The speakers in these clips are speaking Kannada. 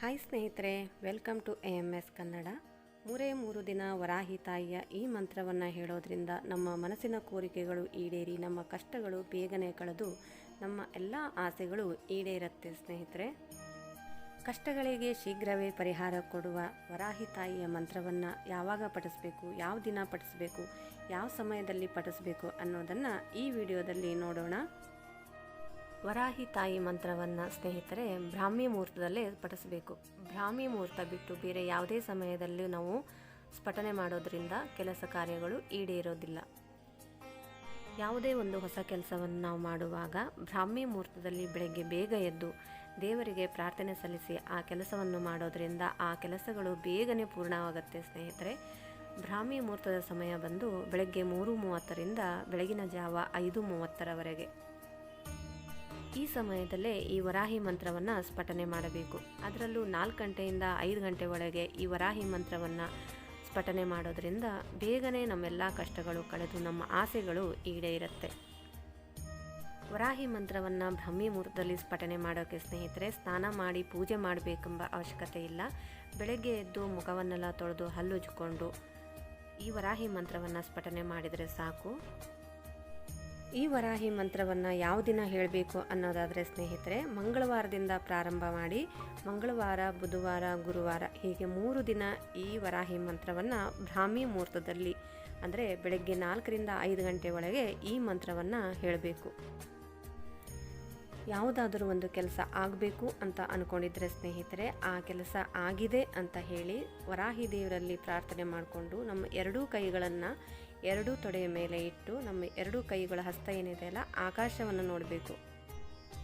ಹಾಯ್ ಸ್ನೇಹಿತರೆ welcome to A M S Kannada. ಮೂರೇ ಮೂರು ದಿನ ವರಾಹಿ ತಾಯಿಯ ಈ ಮಂತ್ರವನ್ನು ಹೇಳೋದ್ರಿಂದ ನಮ್ಮ ಮನಸ್ಸಿನ ಕೋರಿಕೆಗಳು ಈಡೇರಿ, ನಮ್ಮ ಕಷ್ಟಗಳು ಬೇಗನೆ ಕಳೆದು ನಮ್ಮ ಎಲ್ಲ ಆಸೆಗಳು ಈಡೇರುತ್ತೆ ಸ್ನೇಹಿತರೆ. ಕಷ್ಟಗಳಿಗೆ ಶೀಘ್ರವೇ ಪರಿಹಾರ ಕೊಡುವ ವರಾಹಿ ತಾಯಿಯ ಮಂತ್ರವನ್ನು ಯಾವಾಗ ಪಠಿಸಬೇಕು, ಯಾವ ದಿನ ಪಠಿಸಬೇಕು, ಯಾವ ಸಮಯದಲ್ಲಿ ಪಠಿಸಬೇಕು ಅನ್ನೋದನ್ನು ಈ ವಿಡಿಯೋದಲ್ಲಿ ನೋಡೋಣ. ವರಾಹಿ ತಾಯಿ ಮಂತ್ರವನ್ನು ಸ್ನೇಹಿತರೆ, ಬ್ರಾಹ್ಮಿ ಮುಹೂರ್ತದಲ್ಲೇ ಪಠಿಸಬೇಕು. ಬ್ರಾಹ್ಮಿ ಮುಹೂರ್ತ ಬಿಟ್ಟು ಬೇರೆ ಯಾವುದೇ ಸಮಯದಲ್ಲಿ ನಾವು ಸ್ಫಟನೆ ಮಾಡೋದ್ರಿಂದ ಕೆಲಸ ಕಾರ್ಯಗಳು ಈಡೇರೋದಿಲ್ಲ. ಯಾವುದೇ ಒಂದು ಹೊಸ ಕೆಲಸವನ್ನು ನಾವು ಮಾಡುವಾಗ ಬ್ರಾಹ್ಮಿ ಮುಹೂರ್ತದಲ್ಲಿ ಬೆಳಗ್ಗೆ ಬೇಗ ಎದ್ದು ದೇವರಿಗೆ ಪ್ರಾರ್ಥನೆ ಸಲ್ಲಿಸಿ ಆ ಕೆಲಸವನ್ನು ಮಾಡೋದ್ರಿಂದ ಆ ಕೆಲಸಗಳು ಬೇಗನೆ ಪೂರ್ಣವಾಗುತ್ತೆ ಸ್ನೇಹಿತರೆ. ಬ್ರಾಹ್ಮಿ ಮುಹೂರ್ತದ ಸಮಯ ಬಂದು ಬೆಳಗ್ಗೆ ಮೂರು ಮೂವತ್ತರಿಂದ ಬೆಳಗಿನ ಜಾವ ಐದು ಮೂವತ್ತರವರೆಗೆ. ಈ ಸಮಯದಲ್ಲೇ ಈ ವರಾಹಿ ಮಂತ್ರವನ್ನು ಸ್ಫಟನೆ ಮಾಡಬೇಕು. ಅದರಲ್ಲೂ ನಾಲ್ಕು ಗಂಟೆಯಿಂದ ಐದು ಗಂಟೆ ಒಳಗೆ ಈ ವರಾಹಿ ಮಂತ್ರವನ್ನು ಸ್ಫಟನೆ ಮಾಡೋದ್ರಿಂದ ಬೇಗನೆ ನಮ್ಮೆಲ್ಲ ಕಷ್ಟಗಳು ಕಳೆದು ನಮ್ಮ ಆಸೆಗಳು ಈಡೇರುತ್ತೆ ವರಾಹಿ ಮಂತ್ರವನ್ನು ಬ್ರಹ್ಮಿ ಮುಹೂರ್ತದಲ್ಲಿ ಸ್ಫಟನೆ ಮಾಡೋಕ್ಕೆ ಸ್ನೇಹಿತರೆ, ಸ್ನಾನ ಮಾಡಿ ಪೂಜೆ ಮಾಡಬೇಕೆಂಬ ಅವಶ್ಯಕತೆ ಇಲ್ಲ. ಬೆಳಗ್ಗೆ ಎದ್ದು ಮುಖವನ್ನೆಲ್ಲ ತೊಳೆದು ಹಲ್ಲುಜ್ಕೊಂಡು ಈ ವರಾಹಿ ಮಂತ್ರವನ್ನು ಸ್ಫಟನೆ ಮಾಡಿದರೆ ಸಾಕು. ಈ ವರಾಹಿ ಮಂತ್ರವನ್ನು ಯಾವ ದಿನ ಹೇಳಬೇಕು ಅನ್ನೋದಾದರೆ ಸ್ನೇಹಿತರೆ, ಮಂಗಳವಾರದಿಂದ ಪ್ರಾರಂಭ ಮಾಡಿ ಮಂಗಳವಾರ, ಬುಧವಾರ, ಗುರುವಾರ ಹೀಗೆ ಮೂರು ದಿನ ಈ ವರಾಹಿ ಮಂತ್ರವನ್ನು ಬ್ರಾಹ್ಮಿ ಮುಹೂರ್ತದಲ್ಲಿ, ಅಂದರೆ ಬೆಳಗ್ಗೆ ನಾಲ್ಕರಿಂದ ಐದು ಗಂಟೆ ಒಳಗೆ ಈ ಮಂತ್ರವನ್ನು ಹೇಳಬೇಕು. ಯಾವುದಾದರೂ ಒಂದು ಕೆಲಸ ಆಗಬೇಕು ಅಂತ ಅಂದ್ಕೊಂಡಿದ್ರೆ ಸ್ನೇಹಿತರೆ, ಆ ಕೆಲಸ ಆಗಿದೆ ಅಂತ ಹೇಳಿ ವರಾಹಿ ದೇವರಲ್ಲಿ ಪ್ರಾರ್ಥನೆ ಮಾಡಿಕೊಂಡು ನಮ್ಮ ಎರಡೂ ಕೈಗಳನ್ನು ಎರಡೂ ತೊಡೆಯ ಮೇಲೆ ಇಟ್ಟು ನಮ್ಮ ಎರಡೂ ಕೈಗಳ ಹಸ್ತ ಏನಿದೆ ಅಲ್ಲ, ಆಕಾಶವನ್ನು ನೋಡಬೇಕು.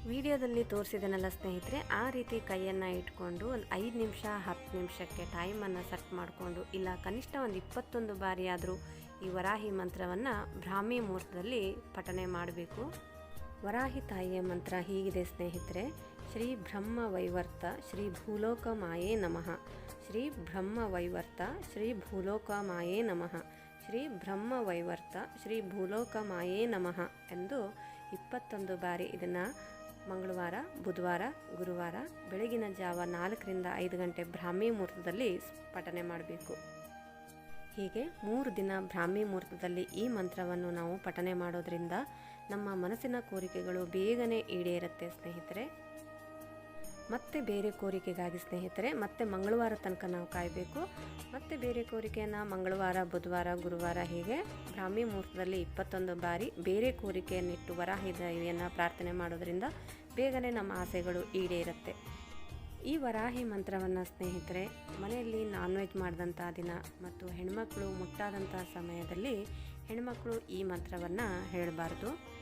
ವಿಡಿಯೋದಲ್ಲಿ ತೋರಿಸಿದನಲ್ಲ ಸ್ನೇಹಿತರೆ, ಆ ರೀತಿ ಕೈಯನ್ನು ಇಟ್ಕೊಂಡು ಒಂದು ಐದು ನಿಮಿಷ, ಹತ್ತು ನಿಮಿಷಕ್ಕೆ ಟೈಮನ್ನು ಸೆಟ್ ಮಾಡಿಕೊಂಡು, ಇಲ್ಲ ಕನಿಷ್ಠ ಒಂದು ಇಪ್ಪತ್ತೊಂದು ಬಾರಿಯಾದರೂ ಈ ವರಾಹಿ ಮಂತ್ರವನ್ನು ಬ್ರಾಹ್ಮಿ ಮುಹೂರ್ತದಲ್ಲಿ ಪಠನೆ ಮಾಡಬೇಕು. ವರಾಹಿ ತಾಯಿಯ ಮಂತ್ರ ಹೀಗಿದೆ ಸ್ನೇಹಿತರೆ, ಶ್ರೀ ಬ್ರಹ್ಮ ವೈವರ್ತ, ಶ್ರೀ ಭೂಲೋಕ ಮಾಯೇ ನಮಃ. ಶ್ರೀ ಬ್ರಹ್ಮ ವೈವರ್ತ, ಶ್ರೀ ಭೂಲೋಕ ಮಾಯೇ ನಮಃ. ಶ್ರೀ ಬ್ರಹ್ಮ ವೈವರ್ತ, ಶ್ರೀ ಭೂಲೋಕ ಮಾಯೇ ನಮಃ ಎಂದು ಇಪ್ಪತ್ತೊಂದು ಬಾರಿ ಇದನ್ನು ಮಂಗಳವಾರ, ಬುಧವಾರ, ಗುರುವಾರ, ಬೆಳಗಿನ ಜಾವ ನಾಲ್ಕರಿಂದ ಐದು ಗಂಟೆ ಬ್ರಾಹ್ಮಿ ಮುಹೂರ್ತದಲ್ಲಿ ಪಠನೆ ಮಾಡಬೇಕು. ಹೀಗೆ ಮೂರು ದಿನ ಬ್ರಾಹ್ಮಿ ಮುಹೂರ್ತದಲ್ಲಿ ಈ ಮಂತ್ರವನ್ನು ನಾವು ಪಠನೆ ಮಾಡೋದ್ರಿಂದ ನಮ್ಮ ಮನಸ್ಸಿನ ಕೋರಿಕೆಗಳು ಬೇಗನೆ ಈಡೇರುತ್ತೆ ಸ್ನೇಹಿತರೆ. ಮತ್ತೆ ಬೇರೆ ಕೋರಿಕೆಗಾಗಿ ಸ್ನೇಹಿತರೆ, ಮತ್ತೆ ಮಂಗಳವಾರ ತನಕ ನಾವು ಕಾಯಬೇಕು. ಮತ್ತೆ ಬೇರೆ ಕೋರಿಕೆಯನ್ನು ಮಂಗಳವಾರ, ಬುಧವಾರ, ಗುರುವಾರ ಹೀಗೆ ಬ್ರಾಹ್ಮಿ ಮುಹೂರ್ತದಲ್ಲಿ ಇಪ್ಪತ್ತೊಂದು ಬಾರಿ ಬೇರೆ ಕೋರಿಕೆಯನ್ನಿಟ್ಟು ವರಾಹಿ ದೇವಿಯನ್ನು ಪ್ರಾರ್ಥನೆ ಮಾಡೋದ್ರಿಂದ ಬೇಗನೆ ನಮ್ಮ ಆಸೆಗಳು ಈಡೇರುತ್ತೆ. ಈ ವರಾಹಿ ಮಂತ್ರವನ್ನು ಸ್ನೇಹಿತರೆ, ಮನೆಯಲ್ಲಿ ನಾನ್ ವೆಜ್ ಮಾಡಿದಂಥ ದಿನ ಮತ್ತು ಹೆಣ್ಮಕ್ಳು ಮುಟ್ಟಾದಂಥ ಸಮಯದಲ್ಲಿ ಹೆಣ್ಮಕ್ಳು ಈ ಮಂತ್ರವನ್ನು ಹೇಳಬಾರ್ದು.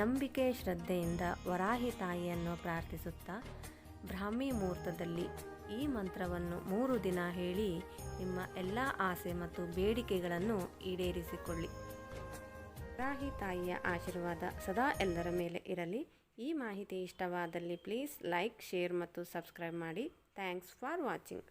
ನಂಬಿಕೆ, ಶ್ರದ್ಧೆಯಿಂದ ವರಾಹಿ ತಾಯಿಯನ್ನು ಪ್ರಾರ್ಥಿಸುತ್ತಾ ಬ್ರಾಹ್ಮಿ ಮುಹೂರ್ತದಲ್ಲಿ ಈ ಮಂತ್ರವನ್ನು ಮೂರು ದಿನ ಹೇಳಿ ನಿಮ್ಮ ಎಲ್ಲ ಆಸೆ ಮತ್ತು ಬೇಡಿಕೆಗಳನ್ನು ಈಡೇರಿಸಿಕೊಳ್ಳಿ. ವರಾಹಿ ತಾಯಿಯ ಆಶೀರ್ವಾದ ಸದಾ ಎಲ್ಲರ ಮೇಲೆ ಇರಲಿ. ಈ ಮಾಹಿತಿ ಇಷ್ಟವಾದಲ್ಲಿ ಪ್ಲೀಸ್ ಲೈಕ್, ಶೇರ್ ಮತ್ತು ಸಬ್ಸ್ಕ್ರೈಬ್ ಮಾಡಿ. Thanks for watching.